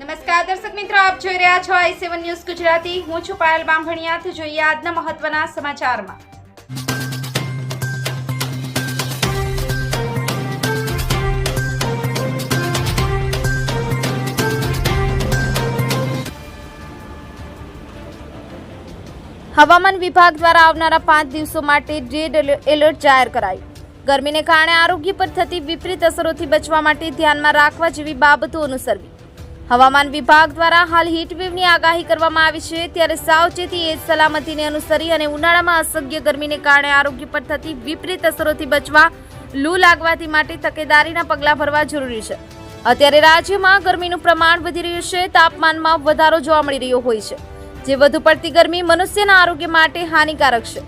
નમસ્કાર, દર્શક મિત્રો, આપ જોઈ રહ્યા છો આઈ સેવન ન્યૂઝ ગુજરાતી. હું છું પાયલ બામભણિયા તો જોઈએ આજના મહત્વના સમાચારમાં. હવામાન વિભાગ દ્વારા આવનારા પાંચ દિવસો માટે રેડ એલર્ટ જાહેર કરાયું. ગરમીને કારણે આરોગ્ય પર થતી વિપરીત અસરોથી બચવા માટે ધ્યાનમાં રાખવા જેવી બાબતો અનુસરવી. હવામાન વિભાગ દ્વારા હાલ હીટવેવની આગાહી કરવામાં આવી છે. ત્યારે સાવચેતી એ સલામતીને અનુસરી અને ઉનાળામાં અસહ્ય ગરમીને કારણે આરોગ્ય પર થતી વિપરીત અસરોથી બચવા, લૂ લાગવાથી માટે તકેદારીના પગલાં ભરવા જરૂરી છે. અત્યારે રાજ્યમાં ગરમીનું પ્રમાણ વધી રહ્યું છે. તાપમાનમાં વધારો જોવા મળી રહ્યો હોય છે. જે વધુ પડતી ગરમી મનુષ્યના આરોગ્ય માટે હાનિકારક છે.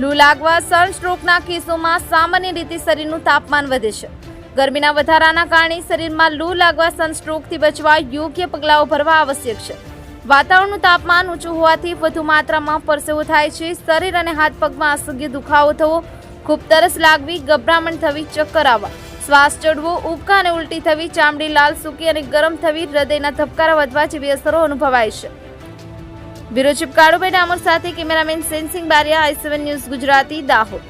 લૂ લાગવા, સનસ્ટ્રોકના કેસોમાં સામાન્ય રીતે શરીરનું તાપમાન વધે છે. ગરમીના વધારાના કારણે શરીરમાં લૂ લાગવા, સનસ્ટ્રોકથી બચવા યોગ્ય પગલાઓ ભરવા આવશ્યક છે. વાતાવરણનું તાપમાન ઊંચું હોવાથી વધુ માત્રામાં પરસેવો થાય છે. શરીર અને હાથ પગમાં અસહ્ય દુખાવો થવો, ખૂબ તરસ લાગવી, ગભરામણ થવી, ચક્કર આવવા, શ્વાસ ચડવો, ઉબકા અને ઉલટી થવી, ચામડી લાલ સૂકી અને ગરમ થવી, હૃદયના ધબકારા વધવા જેવી અસરો અનુભવાય છે. બ્યુરો ચીફ કાળુભાઈ ડામોર સાથે cameraman Sensing Bariya, I news Gujarati, Dahod.